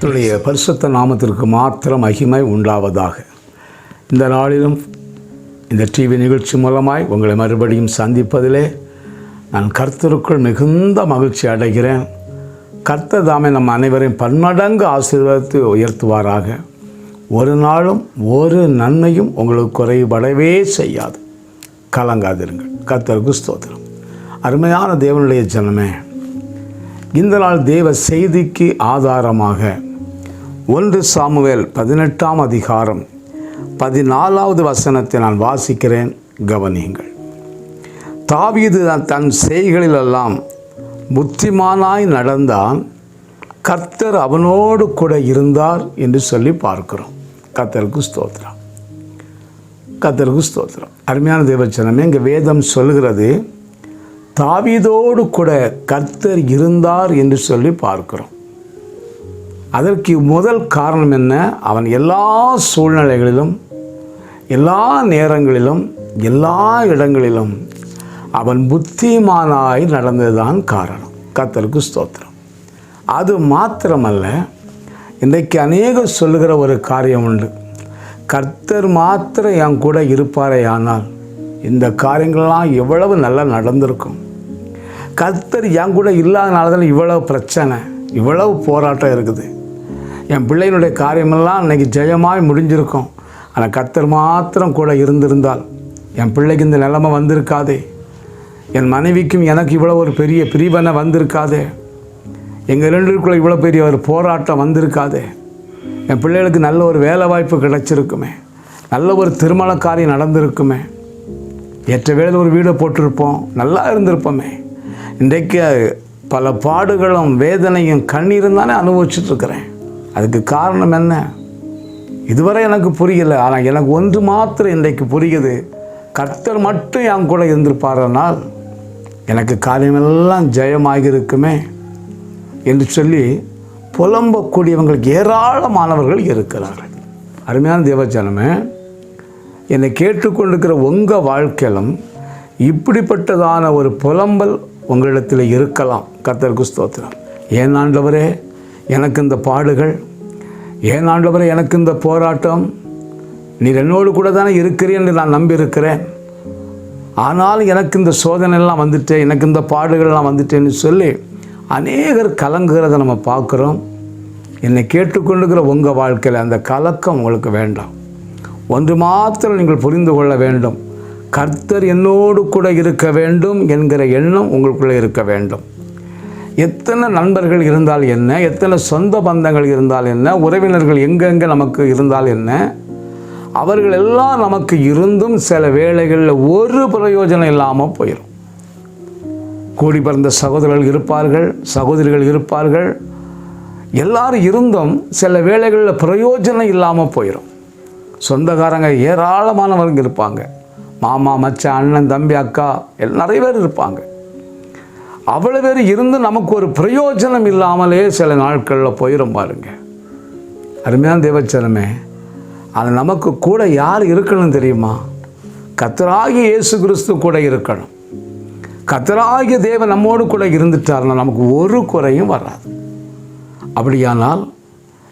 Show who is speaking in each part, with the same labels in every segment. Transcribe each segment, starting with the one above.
Speaker 1: கர்த்தருடைய பரிசுத்த நாமத்திற்கு மாத்திரம் மகிமை உண்டாவதாக. இந்த நாளிலும் இந்த டிவி நிகழ்ச்சி மூலமாய் உங்களை மறுபடியும் சந்திப்பதிலே நான் கர்த்தருக்குள் மிகுந்த மகிழ்ச்சி அடைகிறேன். கர்த்தர் தாமே நம் அனைவரையும் பன்மடங்கு ஆசீர்வாதத்தை உயர்த்துவாராக. ஒரு நாளும் ஒரு நன்மையும் உங்களுக்கு குறைபடவே செய்யாது. கலங்காதிருங்கள். கர்த்தருக்கு ஸ்தோத்திரம். அருமையான தேவனுடைய ஜனமே இந்த நாள் தேவ செய்திக்கு ஆதாரமாக ஒன்று சாமுவேல் பதினெட்டாம் அதிகாரம் பதினாலாவது வசனத்தை நான் வாசிக்கிறேன். கவனியுங்கள். தாவீது தன் செய்களிலெல்லாம் புத்திமானாய் நடந்தான். கர்த்தர் அவனோடு கூட இருந்தார் என்று சொல்லி பார்க்கிறோம். கர்த்தருக்கு ஸ்தோத்திரம். கர்த்தருக்கு ஸ்தோத்திரம். அருமையான தேவச்சனமே இங்கே வேதம் சொல்கிறது தாவீதோடு கூட கர்த்தர் இருந்தார் என்று சொல்லி பார்க்கிறோம். அதற்கு முதல் காரணம் என்ன? அவன் எல்லா சூழ்நிலைகளிலும் எல்லா நேரங்களிலும் எல்லா இடங்களிலும் அவன் புத்திமானாய் நடந்ததுதான் காரணம். கர்த்தருக்கு ஸ்தோத்திரம். அது மாத்திரமல்ல இன்றைக்கு அநேகம் சொல்லுகிற ஒரு காரியம் உண்டு. கர்த்தர் மாத்திரம் என் கூட இருப்பாரே ஆனால் இந்த காரியங்கள்லாம் எவ்வளவு நல்லா நடந்திருக்கும். கர்த்தர் என் கூட இல்லாதனால தான் இவ்வளவு பிரச்சனை இவ்வளவு போராட்டம் இருக்குது. என் பிள்ளையினுடைய காரியமெல்லாம் அன்றைக்கி ஜெயமாய் முடிஞ்சிருக்கும். ஆனால் கர்த்தர் மாத்திரம் கூட இருந்திருந்தால் என் பிள்ளைக்கு இந்த நிலைமை வந்திருக்காதே. என் மனைவிக்கும் எனக்கு இவ்வளோ ஒரு பெரிய பிரிவனை வந்திருக்காதே. எங்கள் ரெண்டுக்குள்ளே இவ்வளோ பெரிய ஒரு போராட்டம் வந்திருக்காதே. என் பிள்ளைகளுக்கு நல்ல ஒரு வேலை வாய்ப்பு கிடைச்சிருக்குமே. நல்ல ஒரு திருமண காரியம் நடந்திருக்குமே. ஏற்ற வேளையில் ஒரு வீடை போட்டிருப்போம். நல்லா இருந்திருப்போமே. இன்றைக்கு பல பாடுகளும் வேதனையும் கண்ணீரும் தானே அனுபவிச்சிட்டுருக்குறேன் அதுக்கு காரணம் என்ன? இதுவரை எனக்கு புரியல. ஆனால் எனக்கு ஒன்று மாத்திரம் இன்றைக்கு புரியுது. கர்த்தர் மட்டும் என் கூட இருந்திருப்பாரனால் எனக்கு காரியமெல்லாம் ஜெயமாக இருக்குமே என்று சொல்லி புலம்பக்கூடியவங்களுக்கு ஏராளமானவர்கள் இருக்கிறார்கள். அருமையான தேவஜனமே என்னை கேட்டுக்கொண்டிருக்கிற உங்கள் வாழ்க்கையிலும் இப்படிப்பட்டதான ஒரு புலம்பல் உங்களிடத்தில் இருக்கலாம். கர்த்தர் குஸ்தோத்திரம் ஏன் ஆண்டவரே எனக்கு இந்த பாடுகள் ஏன் ஆண்டவரை எனக்கு இந்த போராட்டம் நீர் என்னோடு கூட தானே இருக்கிறேன் என்று நான் நம்பியிருக்கிறேன். ஆனாலும் எனக்கு இந்த சோதனைலாம் வந்துட்டு எனக்கு இந்த பாடுகள்லாம் வந்துட்டேன்னு சொல்லி அநேகர் கலங்குகிறத நம்ம பார்க்குறோம். என்னை கேட்டுக்கொண்டுக்கிற உங்கள் வாழ்க்கையில் அந்த கலக்கம் உங்களுக்கு வேண்டாம். ஒன்று மாத்திரம் நீங்கள் புரிந்து கொள்ள வேண்டும். கர்த்தர் என்னோடு கூட இருக்க வேண்டும் என்கிற எண்ணம் உங்களுக்குள்ளே இருக்க வேண்டும். எத்தனை நண்பர்கள் இருந்தால் என்ன? எத்தனை சொந்த பந்தங்கள் இருந்தால் என்ன? உறவினர்கள் எங்கெங்கே நமக்கு இருந்தால் என்ன? அவர்கள் எல்லாம் நமக்கு இருந்தும் சில வேளைகளில் ஒரு பிரயோஜனம் இல்லாமல் போயிடும் கூடி பிறந்த சகோதரர்கள் இருப்பார்கள் சகோதரிகள் இருப்பார்கள். எல்லாரும் இருந்தும் சில வேளைகளில் பிரயோஜனம் இல்லாமல் போயிடும் சொந்தக்காரங்க ஏராளமானவங்க இருப்பாங்க. மாமா மச்சான் அண்ணன் தம்பி அக்கா நிறைய பேர் இருப்பாங்க. அவ்வளோ பேர் இருந்து நமக்கு ஒரு பிரயோஜனம் இல்லாமலே சில நாட்களில் போயிடும் பாருங்க. அருமையான தேவச்சனமே அது நமக்கு கூட யார் இருக்கணும் தெரியுமா? கத்தராகி இயேசு கிறிஸ்து கூட இருக்கணும். கத்தராகிய தேவன் நம்மோடு கூட இருந்துட்டார்னா நமக்கு ஒரு குறையும் வராது. அப்படியானால்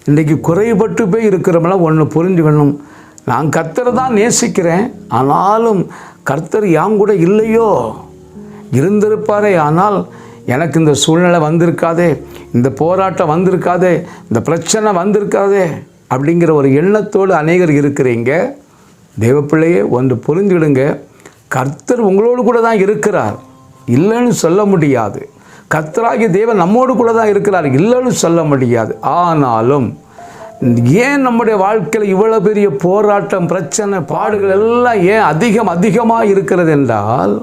Speaker 1: இன்றைக்கு குறைபட்டு போய் இருக்கிறவங்களாம் ஒன்று புரிஞ்சுக்கணும் நான் கர்த்தரை தான் நேசிக்கிறேன் ஆனாலும் கர்த்தர் யாம் கூட இல்லையோ? இருந்திருப்பாரே ஆனால் எனக்கு இந்த சூழ்நிலை வந்திருக்காதே இந்த போராட்டம் வந்திருக்காதே இந்த பிரச்சனை வந்திருக்காதே அப்படிங்கிற ஒரு எண்ணத்தோடு அநேகர் இருக்கிறீங்க. தெய்வப்பிள்ளையே ஒன்று புரிஞ்சுடுங்க கர்த்தர் உங்களோடு கூட தான் இருக்கிறார். இல்லைன்னு சொல்ல முடியாது. கர்த்தராகிய தேவன் நம்மோடு கூட தான் இருக்கிறார். இல்லைன்னு சொல்ல முடியாது. ஆனாலும் ஏன் நம்முடைய வாழ்க்கையில் இவ்வளோ பெரிய போராட்டம் பிரச்சனை பாடுகள் எல்லாம் ஏன் அதிகம் அதிகமாக இருக்கிறது என்றால்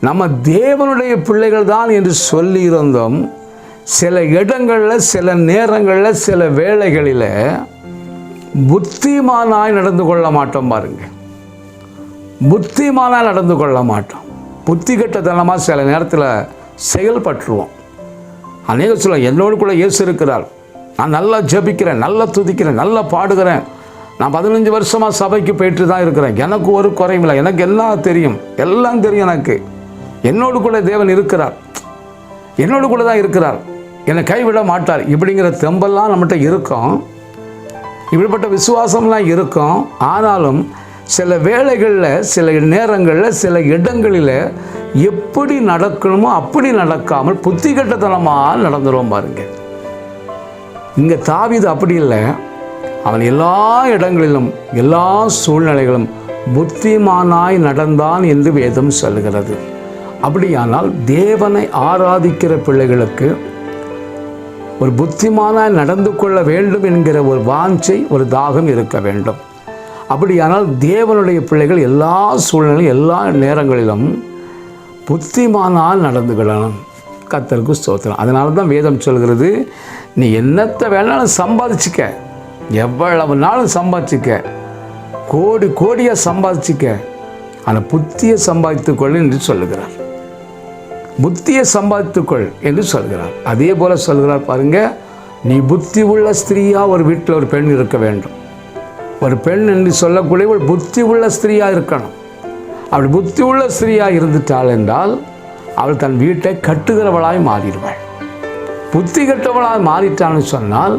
Speaker 1: நம்ம தேவனுடைய பிள்ளைகள் தான் என்று சொல்லியிருந்தோம். சில இடங்களில் சில நேரங்களில் சில வேளைகளில் புத்திமானாய் நடந்து கொள்ள மாட்டோம் பாருங்க. புத்திமானாய் நடந்து கொள்ள மாட்டோம். புத்தி கட்டத்தனமாக சில நேரத்தில் செயல்பட்டுருவோம். அநேக சொல்ல என்னோடு கூட இயேசு இருக்கிறார். நான் நல்லா ஜெபிக்கிறேன் நல்லா துதிக்கிறேன் நல்லா பாடுகிறேன். நான் பதினஞ்சு வருஷமாக சபைக்கு போயிட்டு தான் இருக்கிறேன். எனக்கு ஒரு குறையும் இல்லை. எனக்கு எல்லாம் தெரியும். எல்லாம் தெரியும் எனக்கு. என்னோடு கூட தேவன் இருக்கிறார். என்னோடு கூட தான் இருக்கிறார். என்னை கைவிட மாட்டார். இப்படிங்கிற தெம்பெல்லாம் நம்மகிட்ட இருக்கும். இப்படிப்பட்ட விசுவாசம்லாம் இருக்கும். ஆனாலும் சில வேளைகளில் சில நேரங்களில் சில இடங்களில் எப்படி நடக்கணுமோ அப்படி நடக்காமல் புத்தி கட்டத்தனமாக நடந்துருவோம் பாருங்க. இங்கே தாவிது அப்படி இல்லை. அவன் எல்லா இடங்களிலும் எல்லா சூழ்நிலைகளும் புத்திமானாய் நடந்தான் என்று வேதம் சொல்கிறது அப்படியானால் தேவனை ஆராதிக்கிற பிள்ளைகளுக்கு ஒரு புத்திமானாய் நடந்து கொள்ள வேண்டும் என்கிற ஒரு வாஞ்சை ஒரு தாகம் இருக்க வேண்டும். அப்படியானால் தேவனுடைய பிள்ளைகள் எல்லா சூழ்நிலையும் எல்லா நேரங்களிலும் புத்திமானால் நடந்து கொள்ளணும் கத்தருக்கு ஸ்தோத்திரம். அதனால தான் வேதம் சொல்கிறது நீ என்னத்தை வேணாலும் சம்பாதிச்சிக்க. எவ்வளவு நாளும் சம்பாதிச்சிக்க. கோடி கோடியாக சம்பாதிச்சிக்க. ஆனால் புத்தியை சம்பாதித்துக்கொள் என்று சொல்லுகிறார் புத்தியை சம்பாதித்துக்கொள் என்று சொல்கிறார். அதே போல சொல்கிறார் பாருங்க நீ புத்தி உள்ள ஸ்திரீயா ஒரு வீட்டில் ஒரு பெண் இருக்க வேண்டும். ஒரு பெண் என்று சொல்லக்கூடிய ஒரு புத்தி உள்ள ஸ்திரீயா இருக்கணும். அப்படி புத்தி உள்ள ஸ்திரீயா இருந்துட்டாள் என்றால் அவள் தன் வீட்டை கட்டுகிறவளாய் மாறிடுவாள். புத்தி கெட்டவளாய் மாறிட்டான்னு சொன்னால்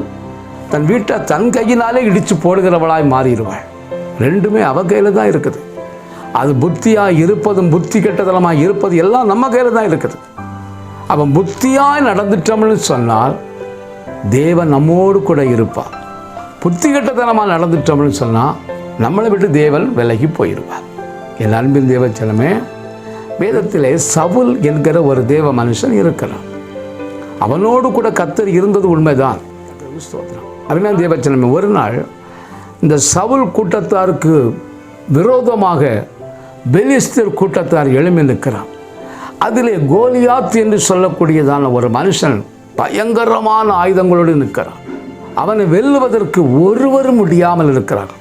Speaker 1: தன் வீட்டை தன் கையினாலே இடித்து போடுகிறவளாய் மாறிடுவாள். ரெண்டுமே அவ கையில் தான் இருக்குது. அது புத்தியாக இருப்பதும் புத்தி கெட்டதளமாக இருப்பது எல்லாம் நம்ம கையில் தான் இருக்குது. அவன் புத்தியாய் நடந்துட்டோம்னு சொன்னால் தேவன் நம்மோடு கூட இருப்பார். புத்தி கெட்டதனமாக நடந்துட்டோம்னு சொன்னால் நம்மளை விட்டு தேவன் விலகி போயிடுவார் என் அன்பின் தேவச்சனமே வேதத்திலே சவுல் என்கிற ஒரு தேவ மனுஷன் இருக்கிறான். அவனோடு கூட கத்தர் இருந்தது உண்மைதான். அருமையான தேவச்சனமே ஒரு நாள் இந்த சவுல் கூட்டத்தாருக்கு விரோதமாக பெலிஸ்தர் கூட்டத்தார் எழுமி நிற்கிறான். அதிலே கோலியாத் என்று சொல்லக்கூடியதான ஒரு மனுஷன் பயங்கரமான ஆயுதங்களோடு நிற்கிறான். அவனை வெல்லுவதற்கு ஒருவரும் முடியாமல் இருக்கிறார்.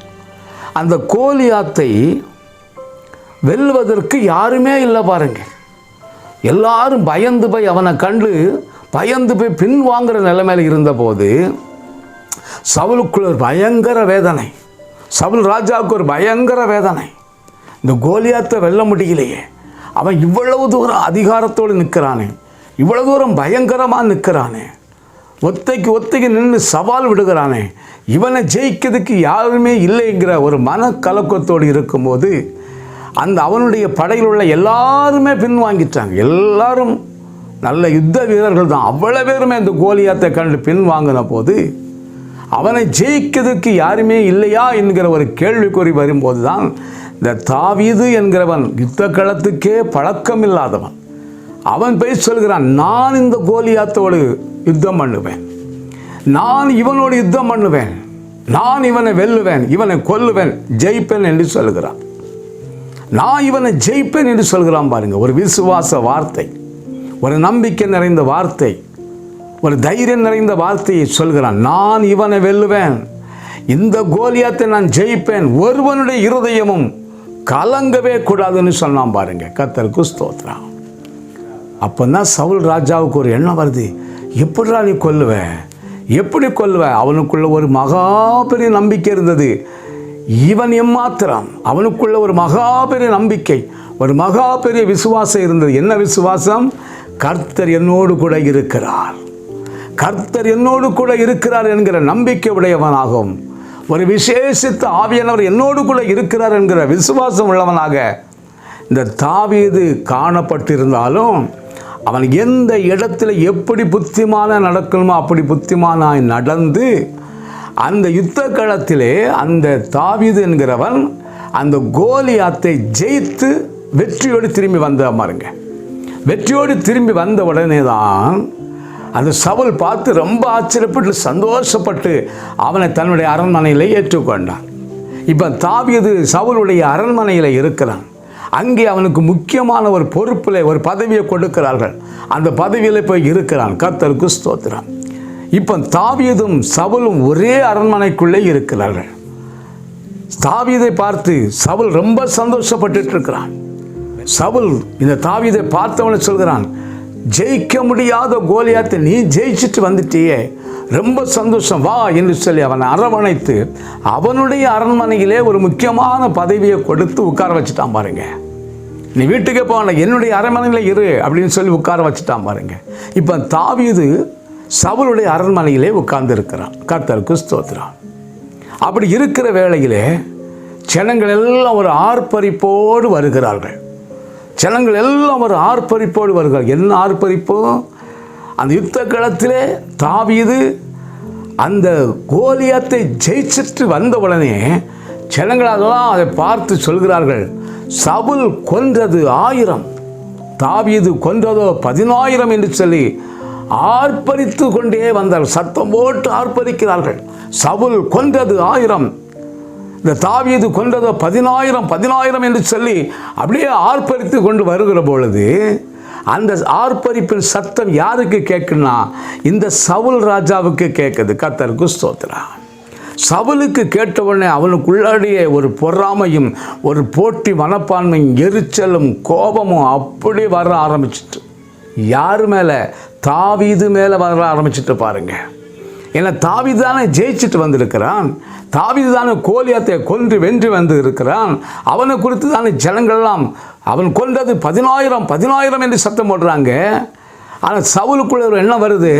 Speaker 1: அந்த கோலியாத்தை வெல்லுவதற்கு யாருமே இல்லை பாருங்க. எல்லாரும் பயந்து போய் அவனை கண்டு பயந்து போய் பின்வாங்கிற நிலைமையில் இருந்தபோது சவுலுக்குள்ள ஒரு பயங்கர வேதனை. சவுல் ராஜாவுக்கு ஒரு பயங்கர வேதனை. இந்த கோலியாத்தை வெல்ல முடியலையே. அவன் இவ்வளவு தூரம் அதிகாரத்தோடு நிற்கிறானே. இவ்வளவு தூரம் பயங்கரமாக நிற்கிறானே. ஒத்தைக்கு ஒத்தைக்கு நின்று சவால் விடுகிறானே. இவனை ஜெயிக்கிறதுக்கு யாருமே இல்லைங்கிற ஒரு மனக்கலக்கத்தோடு இருக்கும்போது அந்த அவனுடைய படையில் உள்ள எல்லாருமே பின்வாங்கிட்டாங்க. எல்லாரும் நல்ல யுத்த வீரர்கள் தான். அவ்வளோ பேருமே அந்த கோலியாத்தை கண்டு பின்வாங்கின போது அவனை ஜெயிக்கிறதுக்கு யாருமே இல்லையா என்கிற ஒரு கேள்விக்குறி வரும்போது தான் இந்த தாவீது என்கிறவன் யுத்த களத்துக்கே பழக்கம் இல்லாதவன் அவன் போய் சொல்கிறான் நான் இந்த கோலியாத்தோடு யுத்தம் பண்ணுவேன். நான் இவனோடு யுத்தம் பண்ணுவேன். நான் இவனை வெல்லுவேன் இவனை கொல்லுவேன் ஜெயிப்பேன் என்று சொல்கிறான். நான் இவனை ஜெயிப்பேன் என்று சொல்கிறான் பாருங்க. ஒரு விசுவாச வார்த்தை ஒரு நம்பிக்கை நிறைந்த வார்த்தை ஒரு தைரியம் நிறைந்த வார்த்தையை சொல்கிறான். நான் இவனை வெல்லுவேன். இந்த கோலியாத்தை நான் ஜெயிப்பேன். ஒருவனுடைய இருதயமும் கலங்கவே கூடாதுன்னு சொன்னான் பாருங்க. கத்தருக்கு ஸ்தோத்திரம். அப்போ தான் சவுல் ராஜாவுக்கு ஒரு எண்ணம் வருது. எப்படிடா நீ கொல்லுவ? எப்படி கொல்லுவேன் அவனுக்குள்ள ஒரு மகா பெரிய நம்பிக்கை இருந்தது. இவன் எம்மாத்திரம்? அவனுக்குள்ள ஒரு மகா பெரிய நம்பிக்கை ஒரு மகா பெரிய விசுவாசம் இருந்தது. என்ன விசுவாசம்? கர்த்தர் என்னோடு கூட இருக்கிறார். கர்த்தர் என்னோடு கூட இருக்கிறார் என்கிற நம்பிக்கை உடையவனாகும். ஒரு விசேஷித்த ஆவியானவர் என்னோடு கூட இருக்கிறார் என்கிற விசுவாசம் உள்ளவனாக இந்த தாவீது காணப்பட்டிருந்தாலும் அவன் எந்த இடத்துல எப்படி புத்திமான நடக்கணுமோ அப்படி புத்திமானாய் நடந்து அந்த யுத்த களத்திலே அந்த தாவீது என்கிறவன் அந்த கோலியாத்தை ஜெயித்து வெற்றியோடு திரும்பி வந்த மாருங்க வெற்றியோடு திரும்பி வந்த உடனே தான் அந்த சவுல் பார்த்து ரொம்ப ஆச்சரியப்பட்டு சந்தோஷப்பட்டு அவனை தன்னுடைய அரண்மனையில் ஏற்றுக்கொண்டான். இப்போ தாவியது சவுளுடைய அரண்மனையில் இருக்கிறான். அங்கே அவனுக்கு முக்கியமான ஒரு பொறுப்பில் ஒரு பதவியை கொடுக்கிறார்கள். அந்த பதவியில் போய் இருக்கிறான். கர்த்தருக்கு ஸ்தோத்திரம். இப்போ தாவியதும் சவுலும் ஒரே அரண்மனைக்குள்ளே இருக்கிறார்கள். தாவியதை பார்த்து சவுல் ரொம்ப சந்தோஷப்பட்டுட்டு இருக்கிறான். சவுல் இந்த தாவியதை பார்த்தவனை சொல்கிறான் ஜெயிக்க முடியாத கோலியாத்தை நீ ஜெயிச்சிட்டு வந்துட்டியே. ரொம்ப சந்தோஷம். வா என்று சொல்லி அவனை அரவணைத்து அவனுடைய அரண்மனையிலே ஒரு முக்கியமான பதவியை கொடுத்து உட்கார வச்சுட்டான் பாருங்க. நீ வீட்டுக்கே போன என்னுடைய அரண்மனையில் இரு அப்படின்னு சொல்லி உட்கார வச்சுட்டான் பாருங்க. இப்போ தாவீது சவுளுடைய அரண்மனையிலே உட்கார்ந்து இருக்கிறான் கர்த்தருக்கு ஸ்தோத்திரான் அப்படி இருக்கிற வேளையிலே ஜனங்கள் எல்லாம் ஒரு ஆர்ப்பரிப்போடு வருகிறார்கள். ஜனங்கள் எல்லாம் ஒரு ஆர்ப்பரிப்போடு வருகிறார். என்ன ஆர்ப்பரிப்போ? அந்த யுத்த களத்திலே தாவியது அந்த கோலியத்தை ஜெயிச்சிட்டு வந்த உடனே ஜனங்கள் அதெல்லாம் அதை பார்த்து சொல்கிறார்கள். சவுல் கொன்றது ஆயிரம் தாவியது கொன்றதோ பதினாயிரம் என்று சொல்லி ஆர்ப்பரித்து கொண்டே வந்தார்கள். சத்தம் போட்டு ஆர்ப்பரிக்கிறார்கள். சவுல் கொன்றது ஆயிரம் இந்த தாவீது கொண்டதோ பதினாயிரம் பதினாயிரம் என்று சொல்லி அப்படியே ஆர்ப்பரித்து கொண்டு வருகிற பொழுது அந்த ஆர்ப்பரிப்பின் சத்தம் யாருக்கு கேட்குன்னா இந்த சவுல் ராஜாவுக்கு கேட்குது. கத்தருக்கு ஸ்தோத்திரா சவுலுக்கு கேட்டவுடனே உடனே அவனுக்குள்ளாடியே ஒரு பொறாமையும் ஒரு போட்டி மனப்பான்மையும் எரிச்சலும் கோபமும் அப்படி வர ஆரம்பிச்சிட்டு. யார் மேலே? தாவீது மேலே வர ஆரம்பிச்சிட்டு பாருங்கள் ஏன்னா தாவிதானே தானே ஜெயிச்சுட்டு வந்திருக்கிறான். தாவீது தானே கோலியத்தை கொன்று வென்று வந்து இருக்கிறான் அவனை குறித்து தானே ஜனங்கள்லாம் அவன் கொண்டது பதினாயிரம் பதினாயிரம் என்று சத்தம் போடுறாங்க. ஆனால் சவுலுக்குள்ளே ஒரு எண்ணம் வருது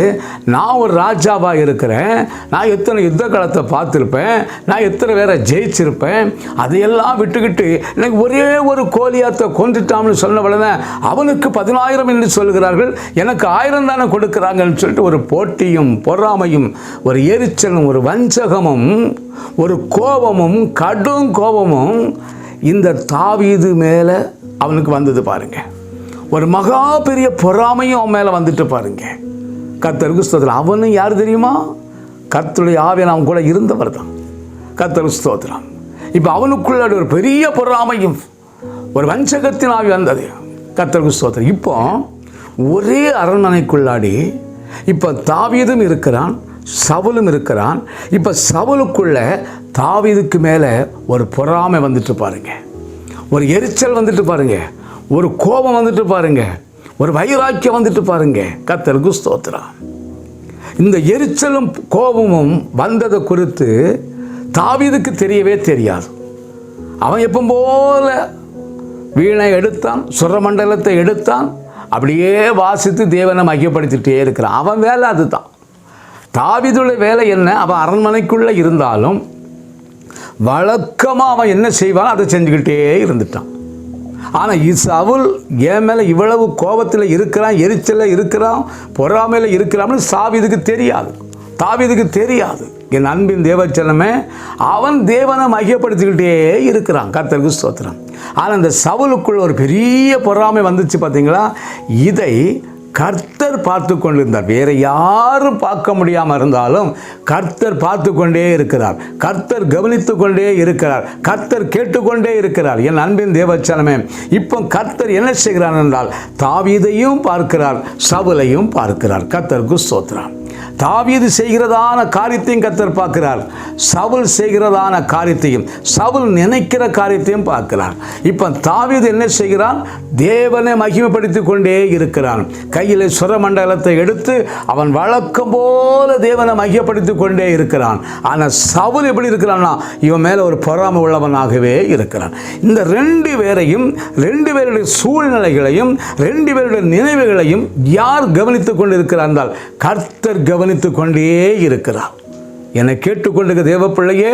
Speaker 1: நான் ஒரு ராஜாவாக இருக்கிறேன் நான் எத்தனை யுத்த காலத்தை பார்த்துருப்பேன் நான் எத்தனை பேரை ஜெயிச்சிருப்பேன் அதையெல்லாம் விட்டுக்கிட்டு எனக்கு ஒரே ஒரு கோலியாத்தை கொண்டுட்டாம்னு சொன்ன உடனே அவனுக்கு பதினாயிரம் என்று சொல்கிறார்கள் எனக்கு ஆயிரம் தானே கொடுக்குறாங்கன்னு சொல்லிட்டு ஒரு போட்டியும் பொறாமையும் ஒரு எரிச்சலும் ஒரு வஞ்சகமும் ஒரு கோபமும் கடும் கோபமும் இந்த தாவீது மேலே அவனுக்கு வந்தது பாருங்கள் ஒரு மகா பெரிய பொறாமையும் அவன் மேலே வந்துட்டு பாருங்க. கர்த்தருக்கு ஸ்தோத்திரம் அவனும் யார் தெரியுமா? கர்த்தருடைய ஆவியன் அவன் கூட இருந்தவர் தான். கர்த்தருக்கு ஸ்தோத்திரம். இப்போ அவனுக்குள்ள ஒரு பெரிய பொறாமையும் ஒரு வஞ்சகத்தின் ஆவி வந்தது. கர்த்தருக்கு ஸ்தோத்திரம். இப்போ ஒரே அரண்மனைக்குள்ளாடி இப்போ தாவீதும் இருக்கிறான் சவுலும் இருக்கிறான். இப்போ சவுலுக்குள்ள தாவீதுக்கு மேலே ஒரு பொறாமை வந்துட்டு பாருங்க. ஒரு எரிச்சல் வந்துட்டு பாருங்கள் ஒரு கோபம் வந்துட்டு பாருங்க. ஒரு வைராக்கியம் வந்துட்டு பாருங்க. கத்தருக்கு ஸ்தோத்திரம். இந்த எரிச்சலும் கோபமும் வந்ததை குறித்து தாவீதுக்கு தெரியவே தெரியாது. அவன் எப்போ போல வீணை எடுத்தான் சுரமண்டலத்தை எடுத்தான் அப்படியே வாசித்து தேவனை மையப்படுத்திட்டே இருக்கிறான். அவன் வேலை அதுதான். தாவிதுடைய வேலை என்ன? அவன் அரண்மனைக்குள்ளே இருந்தாலும் வழக்கமாக அவன் என்ன செய்வான் அதை செஞ்சுக்கிட்டே இருந்துட்டான். ஆனால் சவுல் என் மேலே இவ்வளவு கோபத்தில் இருக்கிறான் எரிச்சலில் இருக்கிறான் பொறாமையில் இருக்கிறான்னு சாவிதுக்கு தெரியாது. தாவிதுக்கு தெரியாது. என் அன்பின் தேவச்சனமே அவன் தேவனை மையப்படுத்திக்கிட்டே இருக்கிறான். கர்த்தருக்கு ஸ்தோத்திரம். ஆனால் இந்த சவுலுக்குள்ள ஒரு பெரிய பொறாமை வந்துச்சு பார்த்தீங்களா இதை கர்த்தர் பார்த்து கொண்டிருந்தார். வேற யாரும் பார்க்க முடியாமல் இருந்தாலும் கர்த்தர் பார்த்து கொண்டே இருக்கிறார். கர்த்தர் கவனித்து கொண்டே இருக்கிறார். கர்த்தர் கேட்டுக்கொண்டே இருக்கிறார். என் அன்பின் தேவச்சனமே இப்போ கர்த்தர் என்ன செய்கிறார் என்றால் தாவீதையும் பார்க்கிறார் சவுலையும் பார்க்கிறார். கர்த்தருக்கு சோத்ரான் தாவீது செய்கிறதான காரியத்தையும் கத்தர் பார்க்கிறார். சவுல் செய்கிறதான காரியத்தையும் சவுல் நினைக்கிற காரியத்தையும் பார்க்கிறார். இப்போ தாவீது என்ன செய்கிறான்? தேவனை மகிமைப்படுத்தி கொண்டே இருக்கிறான். கையில் சுரமண்டலத்தை எடுத்து அவன் வழக்கம் போல தேவனை மகிமைப்படுத்தி கொண்டே இருக்கிறான். ஆனால் சவுல் எப்படி இருக்கிறான்னா இவன் மேலே ஒரு பொறாமை உள்ளவனாகவே இருக்கிறான். இந்த ரெண்டு பேரையும் ரெண்டு பேருடைய சூழ்நிலைகளையும் ரெண்டு பேருடைய நினைவுகளையும் யார் கவனித்துக் கொண்டிருக்கிறார் என்றால் கர்த்தர் கவனித்து கொண்டே இருக்கிறார். என்னை கேட்டுக்கொண்டிருக்க தேவ பிள்ளையே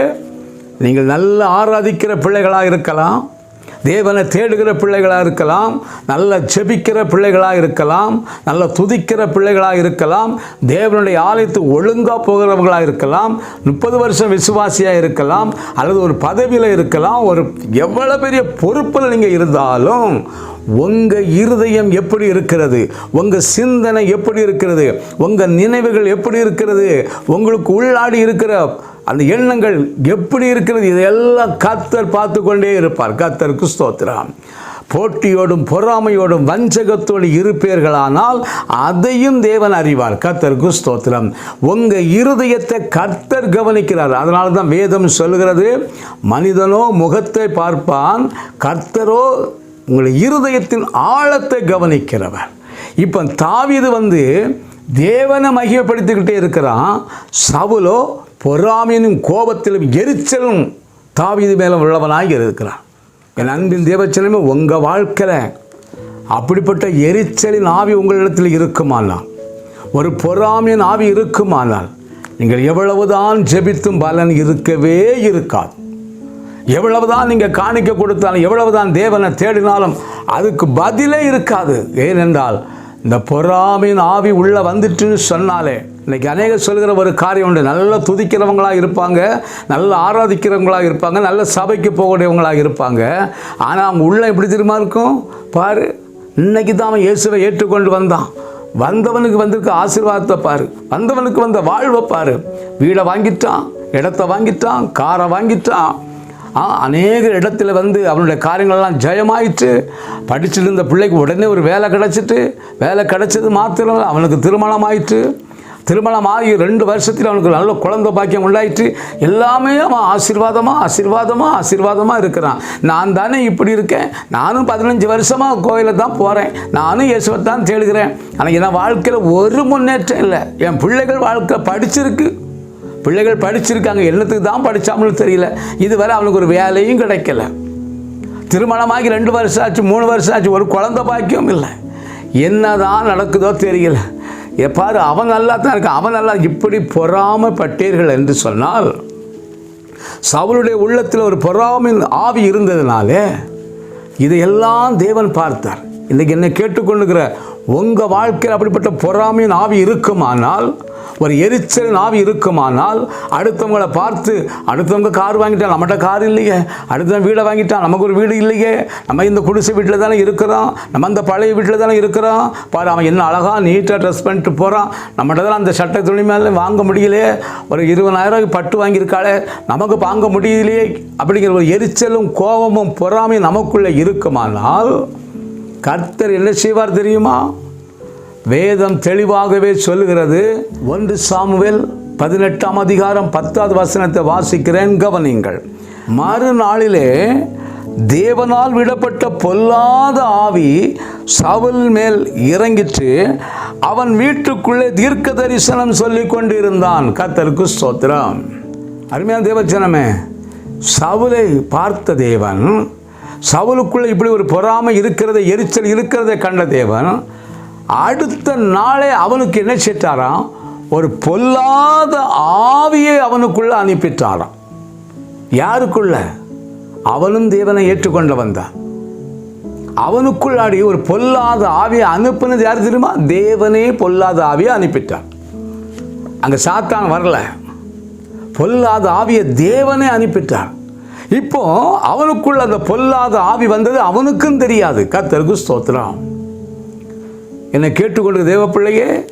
Speaker 1: நீங்கள் நல்ல ஆராதிக்கிற பிள்ளைகளாக இருக்கலாம் தேவனை தேடுகிற பிள்ளைகளாக இருக்கலாம் நல்ல ஜெபிக்கிற பிள்ளைகளாக இருக்கலாம் நல்ல துதிக்கிற பிள்ளைகளாக இருக்கலாம் தேவனுடைய ஆலயத்து ஒழுங்காக போகிறவர்களாக இருக்கலாம் முப்பது வருஷம் விசுவாசியாக இருக்கலாம் அல்லது ஒரு பதவியில் இருக்கலாம் ஒரு எவ்வளோ பெரிய பொறுப்பில் நீங்கள் இருந்தாலும் உங்கள் இருதயம் எப்படி இருக்கிறது? உங்கள் சிந்தனை எப்படி இருக்கிறது? உங்கள் நினைவுகள் எப்படி இருக்கிறது? உங்களுக்கு உள்ளாடி இருக்கிற அந்த எண்ணங்கள் எப்படி இருக்கிறது? இதையெல்லாம் கத்தர் பார்த்து கொண்டே இருப்பார். கத்தருக்கு ஸ்தோத்திரம். போட்டியோடும் பொறாமையோடும் வஞ்சகத்தோடு இருப்பீர்களானால் அதையும் தேவன் அறிவார். கர்த்தருக்கு ஸ்தோத்திரம். உங்கள் இருதயத்தை கர்த்தர் கவனிக்கிறார். அதனால தான் வேதம் சொல்கிறது மனிதனோ முகத்தை பார்ப்பான் கர்த்தரோ உங்கள் இருதயத்தின் ஆழத்தை கவனிக்கிறவர். இப்போ தாவிது வந்து தேவனை மகிமைப்படுத்திக்கிட்டே இருக்கிறான். சவுலோ பொறாமையினும் கோபத்திலும் எரிச்சலும் தாவிது மேலே உள்ளவனாக இருக்கிறான். என் அன்பின் தேவச்சலமே உங்கள் வாழ்க்கையில் அப்படிப்பட்ட எரிச்சலின் ஆவி உங்களிடத்தில் இருக்குமானால் ஒரு பொறாமையின் ஆவி இருக்குமானால் நீங்கள் எவ்வளவுதான் ஜெபித்தும் பலன் இருக்கவே இருக்காது. எவ்வளவுதான் நீங்கள் காணிக்க கொடுத்தாலும் எவ்வளவுதான் தேவனை தேடினாலும் அதுக்கு பதிலே இருக்காது. ஏனென்றால் இந்த பொறாமையின் ஆவி உள்ளே வந்துட்டுன்னு சொன்னாலே இன்னைக்கு அநேக சொல்கிற ஒரு காரியம் உண்டு. நல்லா துதிக்கிறவங்களாக இருப்பாங்க நல்லா ஆராதிக்கிறவங்களாக இருப்பாங்க நல்ல சபைக்கு போகக்கூடியவங்களாக இருப்பாங்க. ஆனால் அவங்க உள்ளே எப்படி தெரியுமா இருக்கும்? பாரு இன்னைக்கு தான் அவன் இயேசுவை ஏற்றுக்கொண்டு வந்தான். வந்தவனுக்கு வந்திருக்க ஆசீர்வாதத்தை பாரு. வந்தவனுக்கு வந்த வாழ்வை பாரு. வீடை வாங்கிட்டான் இடத்த வாங்கிட்டான் காரை வாங்கிட்டான். அநேக இடத்துல வந்து அவனுடைய காரியங்கள்லாம் ஜெயமாயிட்டு படிச்சிருந்த பிள்ளைக்கு உடனே ஒரு வேலை கிடச்சிட்டு வேலை கிடச்சது மாத்திரம் அவனுக்கு திருமணம் ஆயிட்டு திருமணம் ஆகி ரெண்டு வருஷத்தில் அவனுக்கு நல்ல குழந்த பாக்கியம் உண்டாயிட்டு எல்லாமே அவன் ஆசீர்வாதமாக ஆசீர்வாதமாக ஆசீர்வாதமாக இருக்கிறான். நான் தானே இப்படி இருக்கேன். நானும் பதினஞ்சு வருஷமாக கோயிலில் தான் போகிறேன் நானும் இயேசுவை தான் தேடுகிறேன். ஆனால் என் வாழ்க்கையில் ஒரு முன்னேற்றம் இல்லை. என் பிள்ளைகள் வாழ்க்கை படிச்சிருக்கு. பிள்ளைகள் படிச்சிருக்காங்க. என்னத்துக்கு தான் படித்தாமலும் தெரியல. இதுவரை அவனுக்கு ஒரு வேலையும் கிடைக்கல. திருமணமாகி ரெண்டு வருஷம் ஆச்சு மூணு வருஷம் ஆச்சு ஒரு குழந்த பாக்கியம் இல்லை. என்னதான் நடக்குதோ தெரியல. எப்பாரு அவன் நல்லா தான் இருக்கான் அவன் நல்லா இப்படி பொறாமப்பட்டீர்கள் என்று சொன்னால் சவுளுடைய உள்ளத்தில் ஒரு பொறாமின் ஆவி இருந்ததுனாலே இதையெல்லாம் தேவன் பார்த்தார். இன்றைக்கி என்ன கேட்டுக்கொண்டுகிற உங்கள் வாழ்க்கையில் அப்படிப்பட்ட பொறாமையின் ஆவி இருக்குமானால் ஒரு எரிச்சலின் ஆவி இருக்குமானால் அடுத்தவங்களை பார்த்து அடுத்தவங்க கார் வாங்கிட்டான் நம்மகிட்ட கார் இல்லையே அடுத்தவன் வீடை வாங்கிட்டான் நமக்கு ஒரு வீடு இல்லையே நம்ம இந்த குடிசை வீட்டில் தானே இருக்கிறோம் நம்ம அந்த பழைய வீட்டில் தானே இருக்கிறோம். பாரு அவன் என்ன அழகாக நீட்டாக ட்ரெஸ் பண்ணிட்டு போகிறான் நம்மகிட்ட தான் அந்த சட்டை துணி மேலே வாங்க முடியலையே ஒரு இருபதாயிரம் பட்டு வாங்கியிருக்காளே நமக்கு வாங்க முடியலையே அப்படிங்கிற ஒரு எரிச்சலும் கோபமும் பொறாமையும் நமக்குள்ளே இருக்குமானால் கர்த்தர் என்ன செய்வார் தெரியுமா? வேதம் தெளிவாகவே சொல்லுகிறது. ஒன்று சாமுவேல் பதினெட்டாம் அதிகாரம் பத்தாவது வசனத்தை வாசிக்கிறேன் கவனிங்கள் மறுநாளிலே தேவனால் விடப்பட்ட பொல்லாத ஆவி சவுல் மேல் இறங்கிற்று அவன் வீட்டுக்குள்ளே தீர்க்க தரிசனம் சொல்லிக் கொண்டிருந்தான். கர்த்தருக்கு ஸ்தோத்திரம். அருமையான தேவச்சனமே சவுலை பார்த்த தேவன் சவுலுக்குள்ளே இப்படி ஒரு பொறாமை இருக்கிறதை எரிச்சல் இருக்கிறதை கண்ட தேவன் அடுத்த நாளே அவனுக்கு என்ன செய்தாராம்? ஒரு பொல்லாத ஆவியை அவனுக்குள்ள அனுப்பிட்டாராம். யாருக்குள்ள? அவனும் தேவனை ஏற்றுக்கொண்டு வந்தான் அவனுக்குள்ளாடி ஒரு பொல்லாத ஆவியை அனுப்புனது யார் தெரியுமா? தேவனே பொல்லாத ஆவியை அனுப்பிட்டார். அங்கே சாத்தான் வரல. பொல்லாத ஆவியை தேவனே அனுப்பிட்டார். இப்போ அவனுக்குள்ள அந்த பொல்லாத ஆவி வந்தது அவனுக்கும் தெரியாது. கத்தருக்கு ஸ்தோத்திரம். என்னை கேட்டுக்கொண்டு தேவப்பிள்ளையே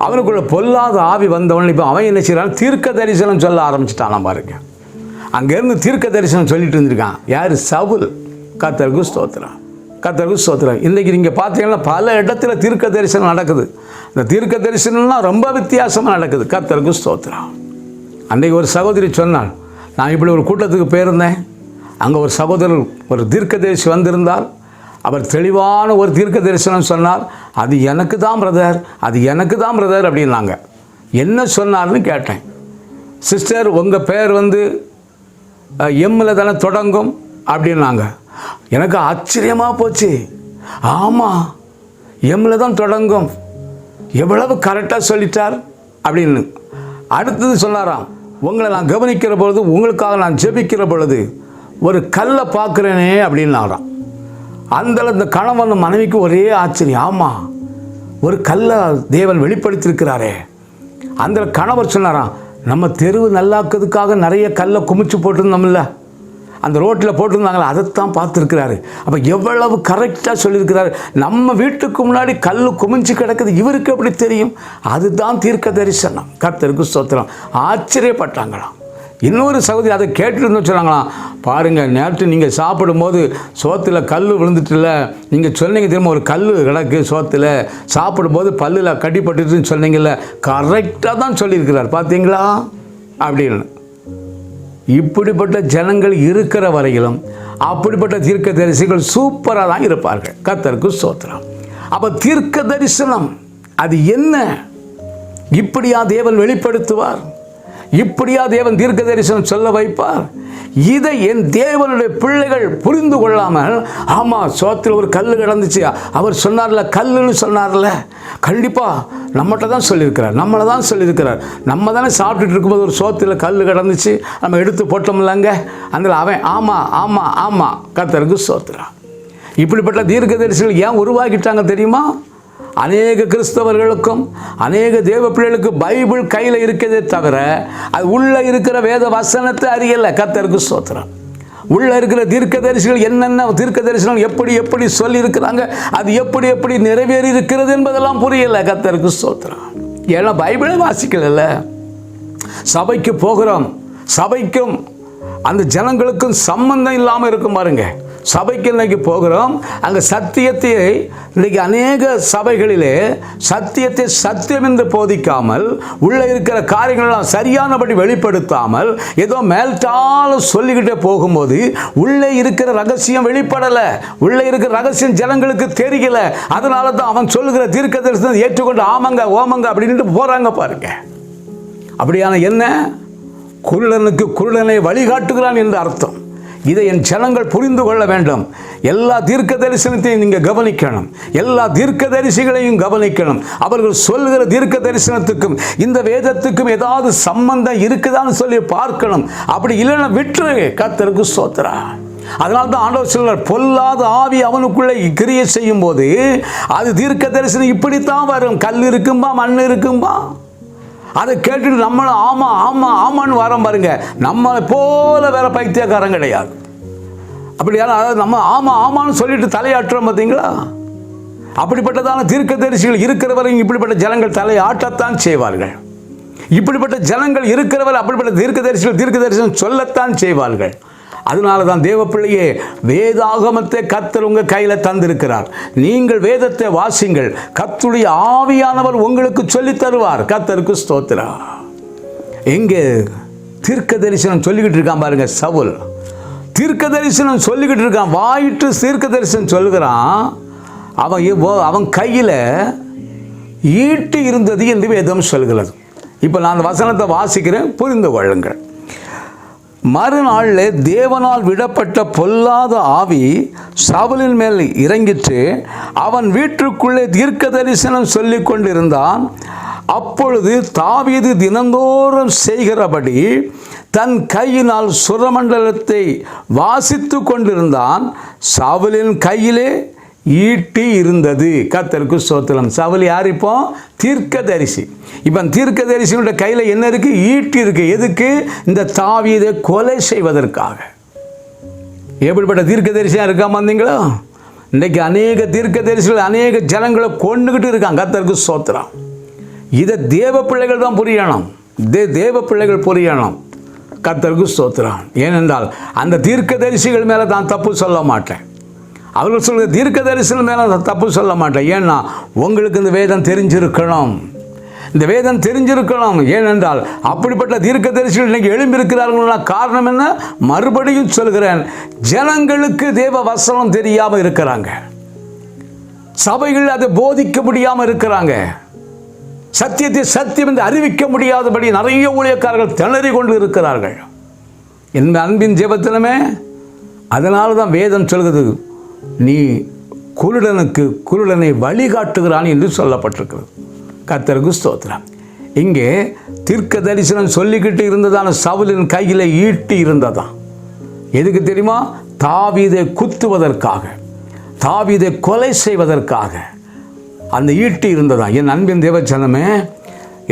Speaker 1: அவனுக்குள்ள பொல்லாத ஆவி வந்தவன் இப்போ அவன் என்ன செய்கிறான் தீர்க்க தரிசனம் சொல்ல ஆரம்பிச்சிட்டான் பாருங்க. அங்கேருந்து தீர்க்க தரிசனம் சொல்லிட்டு இருந்திருக்கான். யார்? சவுல். கத்தருக்கு ஸ்தோத்திரம். கத்தருக்கு ஸ்தோத்திரம். இன்றைக்கி நீங்கள் பார்த்தீங்கன்னா பல இடத்துல தீர்க்க தரிசனம் நடக்குது. இந்த தீர்க்க தரிசனம்லாம் ரொம்ப வித்தியாசமாக நடக்குது. கத்தருக்கு ஸ்தோத்திரம். அன்றைக்கு ஒரு சகோதரி சொன்னாள் நான் இப்படி ஒரு கூட்டத்துக்கு போயிருந்தேன். அங்கே ஒரு சகோதரர் ஒரு தீர்க்கதரிசி வந்திருந்தால் அவர் தெளிவான ஒரு தீர்க்க தரிசனம் சொன்னார். அது எனக்கு தான் பிரதர் அது எனக்கு தான் பிரதர் அப்படின்னாங்க. என்ன சொன்னார்னு கேட்டேன். சிஸ்டர் உங்கள் பேர் வந்து எம்மில் தானே தொடங்கும் அப்படின்னாங்க. எனக்கு ஆச்சரியமாக போச்சு. ஆமாம் எம்மில் தான் தொடங்கும். எவ்வளவு கரெக்டாக சொல்லிட்டார் அப்படின்னு. அடுத்தது சொன்னாராம். உங்களை நான் கவனிக்கிற பொழுது உங்களுக்காக நான் ஜெபிக்கிற பொழுது ஒரு கல்லை பார்க்குறேனே அப்படின்னாராம் அந்த இந்த கணவன் மனைவிக்கு ஒரே ஆச்சரியம். ஆமாம் ஒரு கல்லை தேவன் வெளிப்படுத்தியிருக்கிறாரே. அந்த கணவர் சொன்னாராம் நம்ம தெருவு நல்லாக்கிறதுக்காக நிறைய கல்லை குமிச்சு போட்டிருந்தோம்ல. அந்த ரோட்டில் போட்டிருந்தாங்களே அதைத்தான் பார்த்துருக்கிறாரு. அப்போ எவ்வளவு கரெக்டாக சொல்லியிருக்கிறாரு. நம்ம வீட்டுக்கு முன்னாடி கல் குமிஞ்சு கிடக்குது இவருக்கு எப்படி தெரியும்? அதுதான் தீர்க்க தரிசனம். கர்த்தருக்கு ஸ்தோத்திரம். ஆச்சரியப்பட்டாங்களாம். இன்னொரு சகோதரி அதை கேட்டுருந்தோம் சொன்னாங்களாம். பாருங்கள் நேற்று நீங்கள் சாப்பிடும்போது சோத்தில் கல் விழுந்துட்டுல நீங்கள் சொன்னீங்க திரும்ப ஒரு கல் கிடக்கு சோத்தில். சாப்பிடும்போது பல்லில் கட்டிப்பட்டுட்டுன்னு சொன்னீங்கல்ல. கரெக்டாக தான் சொல்லியிருக்கிறார். பார்த்தீங்களா அப்படின்னு. இப்படிப்பட்ட ஜனங்கள் இருக்கிற வரையிலும் அப்படிப்பட்ட தீர்க்க தரிசிகள் சூப்பராக தான் இருப்பார்கள். கத்தருக்கு சோத்திரம் அப்போ தீர்க்க தரிசனம் அது என்ன? இப்படியா தேவன் வெளிப்படுத்துவார்? இப்படியா தேவன் தீர்க்க தரிசனம் சொல்ல வைப்பார்? இதை என் தேவனுடைய பிள்ளைகள் புரிந்து கொள்ளாமல் ஆமாம் சோத்தில் ஒரு கல் கிடந்துச்சு. அவர் சொன்னார்ல கல்லுன்னு சொன்னார்ல. கண்டிப்பாக நம்மகிட்ட தான் சொல்லியிருக்கிறார். நம்மளை தான் சொல்லியிருக்கிறார். நம்ம தானே சாப்பிட்டுட்டு இருக்கும்போது ஒரு சோத்தில் கல் கிடந்துச்சு. நம்ம எடுத்து போட்டோம்லங்க. அதில் அவன் ஆமாம் ஆமாம் ஆமாம் கத்தருக்கு சோத்துறான் இப்படிப்பட்ட தீர்க்க தரிசனம் ஏன் உருவாக்கிட்டாங்க தெரியுமா? அநேக கிறிஸ்தவர்களுக்கும் அநேக தேவ பிள்ளைகளுக்கு பைபிள் கையில் இருக்கிறதே தவிர அது உள்ளே இருக்கிற வேத வசனத்தை அறியலை. கத்தருக்கு சோத்திரம் உள்ளே இருக்கிற தீர்க்க தரிசிகள் என்னென்ன தீர்க்க தரிசனம் எப்படி எப்படி சொல்லியிருக்கிறாங்க அது எப்படி எப்படி நிறைவேறி இருக்கிறது என்பதெல்லாம் புரியலை. கத்தருக்கு சோத்திரம் ஏன்னா பைபிளை வாசிக்கல சபைக்கு போகிறோம் சபைக்கும் அந்த ஜனங்களுக்கும் சம்பந்தம் இல்லாமல் இருக்கும் பாருங்கள் சபைக்கு இன்னைக்கு போகிறோம். அங்கே சத்தியத்தை இன்னைக்கு அநேக சபைகளிலே சத்தியத்தை சத்தியம் என்று போதிக்காமல் உள்ளே இருக்கிற காரியங்களெல்லாம் சரியானபடி வெளிப்படுத்தாமல் ஏதோ மேல்ட்டாலும் சொல்லிக்கிட்டே போகும்போது உள்ளே இருக்கிற ரகசியம் வெளிப்படலை. உள்ளே இருக்கிற ரகசியம் ஜனங்களுக்கு தெரியல. அதனால தான் அவன் சொல்லுகிற தீர்க்க தரிசனம் ஏற்றுக்கொண்டு ஆமாங்க ஓமங்க அப்படின்ட்டு போகிறாங்க பாருங்க. அப்படியான என்ன? குருடனுக்கு குருடனை வழிகாட்டுகிறான் என்று அர்த்தம். இதை என் ஜனங்கள் புரிந்து கொள்ள வேண்டும். எல்லா தீர்க்க தரிசனத்தையும் நீங்கள் கவனிக்கணும். எல்லா தீர்க்க தரிசிகளையும் கவனிக்கணும். அவர்கள் சொல்லுகிற தீர்க்க தரிசனத்துக்கும் இந்த வேதத்துக்கும் ஏதாவது சம்பந்தம் இருக்குதான்னு சொல்லி பார்க்கணும். அப்படி இல்லைன்னா விட்டுரு கத்தருக்கு சோத்ரா அதனால தான் ஆண்டவர் சொல்றார் பொல்லாத ஆவி அவனுக்குள்ளே கிரியை செய்யும் போது அது தீர்க்க தரிசனம் இப்படித்தான் வரும். கல் இருக்கும்பா மண் இருக்கும்பா? அதை கேட்டுட்டு நம்மளும் ஆமாம் ஆமாம் ஆமான்னு வரோம் பாருங்க. நம்மளை போல வேற பைத்தியக்காரன் கிடையாது. அப்படியான அதாவது நம்ம ஆமாம் ஆமான்னு சொல்லிட்டு தலையாட்டுறோம் பார்த்தீங்களா? அப்படிப்பட்டதான தீர்க்க தரிசனில் இருக்கிற வரையும் இப்படிப்பட்ட ஜனங்கள் தலையாட்டத்தான் செய்வார்கள். இப்படிப்பட்ட ஜனங்கள் இருக்கிறவர் அப்படிப்பட்ட தீர்க்கதரிசிகள் தீர்க்கதரிசனம் சொல்லத்தான் செய்வார்கள். அதனால தான் தேவப்பிள்ளையே வேதாகமத்தை கத்தர் உங்கள் கையில் தந்திருக்கிறார். நீங்கள் வேதத்தை வாசிங்கள். கத்துடைய ஆவியானவர் உங்களுக்கு சொல்லித் தருவார். கத்தருக்கு ஸ்தோத்திரா எங்கே? தீர்க்க தரிசனம் சொல்லிக்கிட்டு இருக்கான் பாருங்க சவுல். தீர்க்க தரிசனம் சொல்லிக்கிட்டு இருக்கான். வாயிட்டு தீர்க்க தரிசனம் சொல்லுகிறான். அவன் அவன் கையில் ஈட்டு இருந்தது என்று வேதம் சொல்கிறது. இப்போ நான் அந்த வசனத்தை வாசிக்கிறேன் புரிந்து கொள்ளுங்கள். மறுநாளில் தேவனால் விடப்பட்ட பொல்லாத ஆவி சவுலின் மேல் இறங்கிற்று. அவன் வீட்டுக்குள்ளே தீர்க்க தரிசனம் சொல்லி கொண்டிருந்தான். அப்பொழுது தாவீது தினந்தோறும் செய்கிறபடி தன் கையினால் சுரமண்டலத்தை வாசித்து கொண்டிருந்தான். சவுலின் கையிலே ஈட்டி இருந்தது கத்தருக்கு சோத்திரம் சவுல் யார் இப்போ? தீர்க்கதரிசி. இப்போ தீர்க்கதரிசியோட கையில் என்ன இருக்கு? ஈட்டி இருக்கு. எதுக்கு? இந்த தாவியதை கொலை செய்வதற்காக. எப்படிப்பட்ட தீர்க்கதரிசியாக இருக்காம வந்தீங்களோ? இன்னைக்கு அநேக தீர்க்கதரிசிகள் அநேக ஜனங்களை கொண்டுகிட்டு இருக்காங்க. கத்தருக்கு சோத்திரம் இதை தேவ பிள்ளைகள் தான் புரியணும். தே தேவ பிள்ளைகள் புரியணும். கத்தருக்கு சோத்திரம் ஏனென்றால் அந்த தீர்க்கதரிசிகள் மேலே தான் தப்பு சொல்ல மாட்டேன். அவர்கள் சொல்கிற தீர்க்க தரிசனம் மேலே தப்பு சொல்ல மாட்டேன். ஏன்னா உங்களுக்கு இந்த வேதம் தெரிஞ்சிருக்கணும். இந்த வேதம் தெரிஞ்சிருக்கணும். ஏனென்றால் அப்படிப்பட்ட தீர்க்க தரிசிகள் இன்னைக்கு எழும்பியிருக்கிறார்கள்னா காரணம் என்ன? மறுபடியும் சொல்கிறேன். ஜனங்களுக்கு தேவ வசனம் தெரியாமல் இருக்கிறாங்க. சபைகள் அதை போதிக்க முடியாமல் இருக்கிறாங்க. சத்தியத்தை சத்தியம் என்று அறிவிக்க முடியாதபடி நிறைய ஊழியக்காரர்கள் திணறி கொண்டு இருக்கிறார்கள். இந்த அன்பின் ஜெபத்தினமே அதனால தான் வேதம் சொல்கிறது. நீ குருடனுக்கு குருடனை வழிகாட்டுகிறான் என்று சொல்லப்பட்டிருக்கிறது. கர்த்தருக்கு ஸ்தோத்திரம். இங்கே தீர்க்க தரிசனம் சொல்லிக்கிட்டு இருந்ததான சவுலின் கையில் ஈட்டி இருந்ததான் எதுக்கு தெரியுமா? தாவிதை குத்துவதற்காக தாவிதை கொலை செய்வதற்காக அந்த ஈட்டி இருந்ததா என் அன்பின் தேவச்சனமே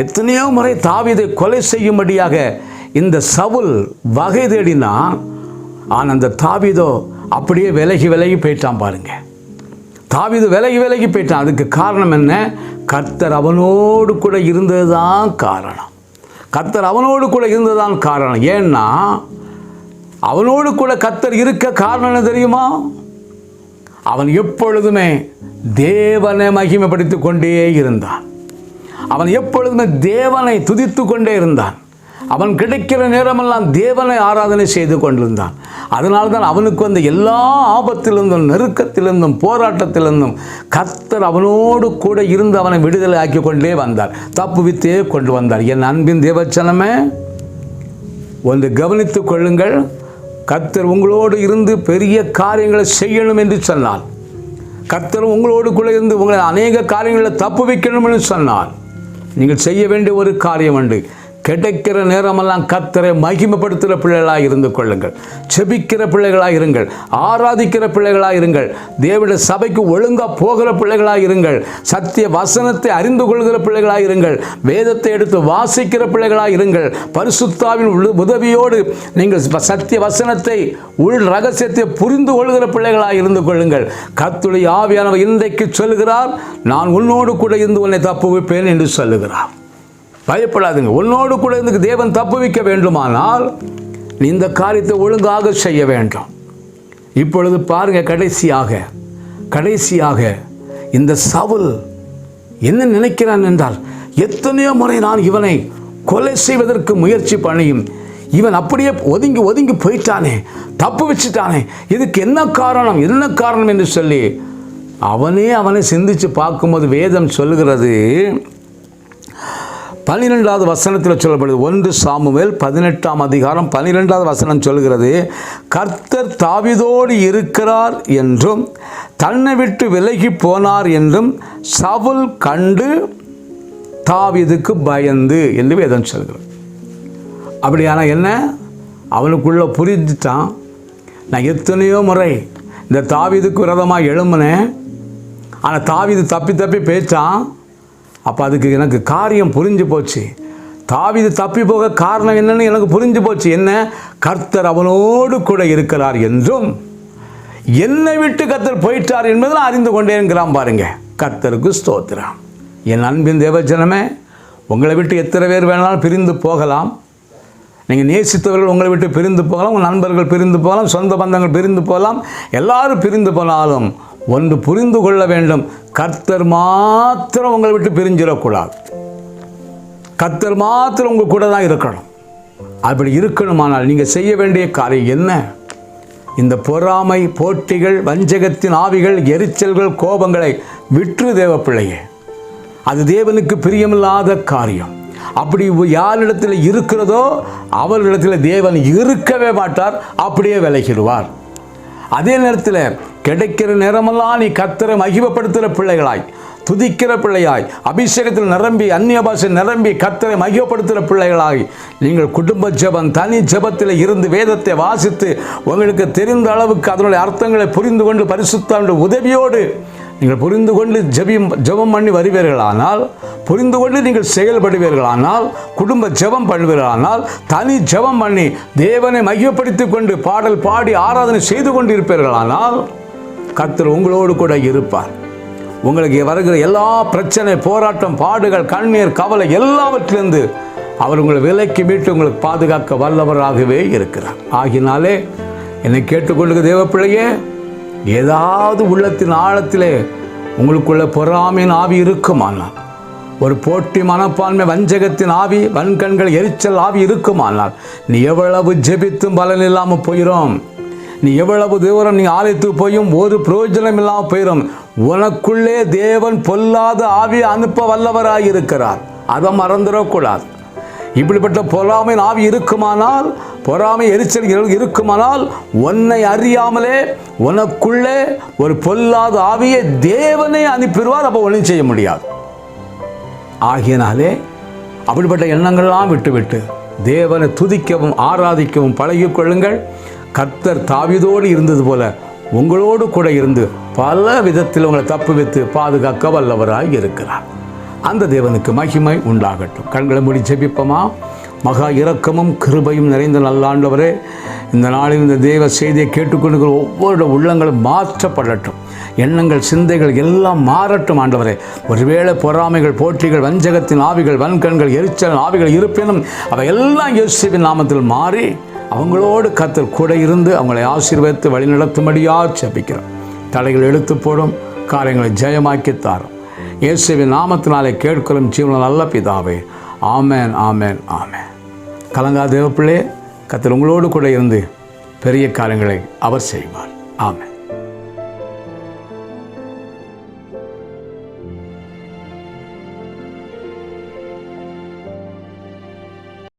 Speaker 1: எத்தனையோ முறை தாவீதை கொலை செய்யும்படியாக இந்த சவுல் வகை தேடினான். ஆனால் அந்த தாவிதோ அப்படியே விலகி விலகி போயிட்டான் பாருங்க. தாவிது விலகி விலகி போயிட்டான். அதுக்கு காரணம் என்ன? கர்த்தர் அவனோடு கூட இருந்தது தான் காரணம். கர்த்தர் அவனோடு கூட இருந்ததுதான் காரணம். ஏன்னா அவனோடு கூட கர்த்தர் இருக்க காரணம் என்ன தெரியுமா? அவன் எப்பொழுதுமே தேவனை மகிமைப்படுத்திக் கொண்டே இருந்தான். அவன் எப்பொழுதுமே தேவனை துதித்து கொண்டே இருந்தான். அவன் கிடைக்கிற நேரமெல்லாம் தேவனை ஆராதனை செய்து கொண்டிருந்தான். அதனால தான் அவனுக்கு வந்த எல்லா ஆபத்திலிருந்தும் நெருக்கத்திலிருந்தும் போராட்டத்திலிருந்தும் கர்த்தர் அவனோடு கூட இருந்து அவனை விடுதலை ஆக்கி கொண்டே வந்தார். தப்புவித்தே கொண்டு வந்தார். என் அன்பின் தேவச்சனமே ஒன்று கவனித்துக் கொள்ளுங்கள். கர்த்தர் உங்களோடு இருந்து பெரிய காரியங்களை செய்யணும் என்று சொன்னார். கர்த்தர் உங்களோடு கூட இருந்து உங்களை அநேக காரியங்களை தப்பு வைக்கணும் என்று சொன்னார். நீங்கள் செய்ய வேண்டிய ஒரு காரியம் உண்டு. கிடைக்கிற நேரமெல்லாம் கத்தரை மகிமைப்படுத்துகிற பிள்ளைகளாக இருந்து கொள்ளுங்கள். செபிக்கிற பிள்ளைகளாக இருங்கள். ஆராதிக்கிற பிள்ளைகளாக இருங்கள். தேவிட சபைக்கு ஒழுங்காக போகிற பிள்ளைகளாக இருங்கள். சத்திய வசனத்தை அறிந்து கொள்கிற பிள்ளைகளாக இருங்கள். வேதத்தை எடுத்து வாசிக்கிற பிள்ளைகளாக இருங்கள். பரிசுத்தாவின் உள்ள- உதவியோடு நீங்கள் சத்திய வசனத்தை உள் ரகசியத்தை புரிந்து கொள்கிற பிள்ளைகளாக இருந்து கொள்ளுங்கள். கர்த்தருடைய ஆவியானவர் இன்றைக்கு சொல்கிறார் நான் உன்னோடு கூட இருந்து உன்னை தப்புவிப்பேன் என்று சொல்லுகிறார். பயப்படாதுங்க. உன்னோடு கூட இருந்து தேவன் தப்புவிக்க வேண்டுமானால் நீ இந்த காரியத்தை ஒழுங்காக செய்ய வேண்டும். இப்பொழுது பாருங்க கடைசியாக கடைசியாக இந்த சவுல் என்ன நினைக்கிறான் என்றால் எத்தனையோ முறை நான் இவனை கொலை செய்வதற்கு முயற்சி பண்ணியும் இவன் அப்படியே ஒதுங்கி ஒதுங்கி போயிட்டானே தப்பு வச்சுட்டானே இதுக்கு என்ன காரணம் என்ன காரணம் என்று சொல்லி அவனே அவனை சிந்திச்சு பார்க்கும்போது வேதம் சொல்லுகிறது பன்னிரெண்டாவது வசனத்தில் சொல்லப்படுது. ஒன்று சாமுவேல் பதினெட்டாம் அதிகாரம் பன்னிரெண்டாவது வசனம் சொல்கிறது கர்த்தர் தாவிதோடு இருக்கிறார் என்றும் தன்னை விட்டு விலகி போனார் என்றும் சவுல் கண்டு தாவிதுக்கு பயந்து என்று வேதம் சொல்கிறது. அப்படியானா என்ன? அவனுக்குள்ளே புரிஞ்சுட்டான். நான் எத்தனையோ முறை இந்த தாவிதுக்கு விரதமாக எழும்புனேன். ஆனால் தாவிது தப்பி தப்பி பேச்சான். அப்போ அதுக்கு எனக்கு காரியம் புரிஞ்சு போச்சு. தாவிது தப்பி போக காரணம் என்னன்னு எனக்கு புரிஞ்சு போச்சு. என்ன? கர்த்தர் அவனோடு கூட இருக்கிறார் என்றும். என்னை விட்டு கர்த்தர் போயிட்டார் என்பதை நான் அறிந்து கொண்டேங்கிறான் பாருங்க. கர்த்தருக்கு ஸ்தோத்திரம். என் அன்பின் தேவஜனமே உங்களை விட்டு எத்தனை பேர் வேணாலும் பிரிந்து போகலாம். நீங்கள் நேசித்தவர்கள் உங்களை விட்டு பிரிந்து போகலாம். உங்கள் நண்பர்கள் பிரிந்து போகலாம். சொந்த பந்தங்கள் பிரிந்து போகலாம். எல்லாரும் பிரிந்து போனாலும் ஒன்று புரிந்து கொள்ள வேண்டும். கர்த்தர் மாத்திரம் உங்களை விட்டு பிரிஞ்சிடக்கூடாது. கர்த்தர் மாத்திரம் உங்கள் கூட தான் இருக்கணும். அப்படி இருக்கணுமானால் நீங்கள் செய்ய வேண்டிய காரியம் என்ன? இந்த பொறாமை போட்டிகள் வஞ்சகத்தின் ஆவிகள் எரிச்சல்கள் கோபங்களை விற்று தேவ பிள்ளையே. அது தேவனுக்கு பிரியமில்லாத காரியம். அப்படி யாரிடத்தில் இருக்கிறதோ அவர்களிடத்தில் தேவன் இருக்கவே மாட்டார் அப்படியே விலகிடுவார். அதே நேரத்தில் கிடைக்கிற நேரமெல்லாம் நீ கத்தரை மகிமப்படுத்துகிற பிள்ளைகளாய் துதிக்கிற பிள்ளையாய் அபிஷேகத்தில் நிரம்பி அந்நிய பாஷை நிரம்பி கத்தரை மகிழப்படுத்துகிற பிள்ளைகளாய் நீங்கள் குடும்ப ஜெபம் தனி ஜெபத்தில் இருந்து வேதத்தை வாசித்து உங்களுக்கு தெரிந்த அளவுக்கு அதனுடைய அர்த்தங்களை புரிந்து கொண்டு பரிசுத்தாண்டு உதவியோடு நீங்கள் புரிந்து கொண்டு ஜெபியும் ஜெபம் பண்ணி வருவீர்களானால் புரிந்து கொண்டு நீங்கள் செயல்படுவீர்களானால் குடும்ப ஜெபம் பண்ணுவீர்களானால் தனி ஜெபம் பண்ணி தேவனை மையப்படுத்திக் கொண்டு பாடல் பாடி ஆராதனை செய்து கொண்டு இருப்பீர்களானால் கர்த்தர் உங்களோடு கூட இருப்பார். உங்களுக்கு வருகிற எல்லா பிரச்சனை போராட்டம் பாடுகள் கண்ணீர் கவலை எல்லாவற்றிலிருந்து அவர் உங்களை விலைக்கு மீட்டு உங்களுக்கு பாதுகாக்க வல்லவராகவே இருக்கிறார். ஆகினாலே என்னை கேட்டுக்கொள்ளுங்க தேவப்பிள்ளையே. ஏதாவது உள்ளத்தின் ஆழத்திலே உங்களுக்குள்ள பொறாமையின் ஆவி இருக்குமானால் ஒரு போட்டி மனப்பான்மை வஞ்சகத்தின் ஆவி வன்கண்கள் எரிச்சல் ஆவி இருக்குமானால் நீ எவ்வளவு ஜெபித்தும் பலன் இல்லாமல் போயிடும் நீ எவ்வளவு தூரம் நீ ஆலயத்துக்கு போயும் ஒரு பிரயோஜனம் இல்லாமல் போயிடும் உனக்குள்ளே தேவன் பொல்லாத ஆவியை அனுப்ப வல்லவராக இருக்கிறார். அதை மறந்துடக்கூடாது. இப்படிப்பட்ட பொறாமை ஆவி இருக்குமானால் பொறாமை எரிச்சல் இருக்குமானால் உன்னை அறியாமலே உனக்குள்ளே ஒரு பொல்லாத ஆவியை தேவனை அனுப்பிடுவார். அப்போ ஒன்றும் செய்ய முடியாது. ஆகியனாலே அப்படிப்பட்ட எண்ணங்கள்லாம் விட்டுவிட்டு தேவனை துதிக்கவும் ஆராதிக்கவும் பழகிக்கொள்ளுங்கள். கர்த்தர் தாவிதோடு இருந்தது போல உங்களோடு கூட இருந்து பல விதத்தில் உங்களை தப்பு வைத்து பாதுகாக்க வல்லவராக இருக்கிறார். அந்த தேவனுக்கு மகிமை உண்டாகட்டும். கண்களை மூடி ஜெபிப்போமா? மகா இரக்கமும் கிருபையும் நிறைந்த நல்லாண்டவரே இந்த நாளில் இந்த தேவ செய்தியை கேட்டுக்கொண்டு ஒவ்வொரு உள்ளங்களும் மாற்றப்படட்டும். எண்ணங்கள் சிந்தைகள் எல்லாம் மாறட்டும் ஆண்டவரே. ஒருவேளை பொறாமைகள் போட்டிகள் வஞ்சகத்தின் ஆவிகள் வன்கண்கள் எரிச்சல் ஆவிகள் இருப்பினும் அவை எல்லாம் இயேசுவின் நாமத்தில் மாறி அவங்களோடு கத்தர் கூட இருந்து அவங்களை ஆசீர்வதித்து வழிநடத்தும்படியாக செபிக்கிறோம் தடைகள் எடுத்து போடும் காரியங்களை ஜெயமாக்கி தாரும். இயேசுவின் நாமத்தினாலே கேட்கிறோம் ஜீவன நல்ல பிதாவே. ஆமேன் ஆமேன் ஆமேன். கலங்கா தேவப்பிள்ளே கத்தர் உங்களோடு கூட இருந்து பெரிய காரியங்களை அவர் செய்வார். ஆமேன்.